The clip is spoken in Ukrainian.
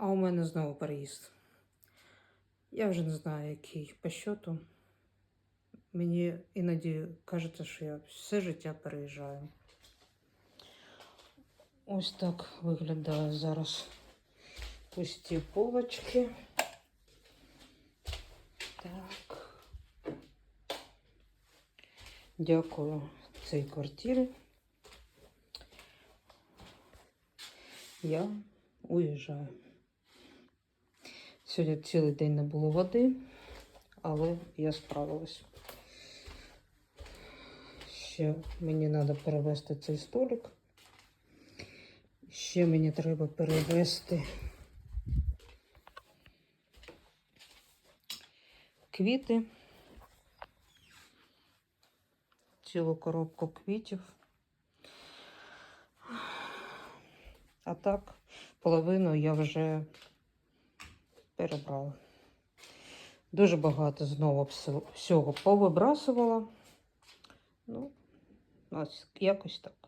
А у мене знову переїзд. Я вже не знаю, який по щоту. Мені іноді кажеться, що я все життя переїжджаю. Ось так виглядає зараз пусті полочки. Так. Дякую цій квартирі. Я уїжджаю. Сьогодні цілий день не було води, але я справилась. Ще мені треба перевести цей столик. Ще мені треба перевести квіти. Цілу коробку квітів. А так, половину я вже перебрала. Дуже багато знову всього- повибрасувала. Ну, ось якось так.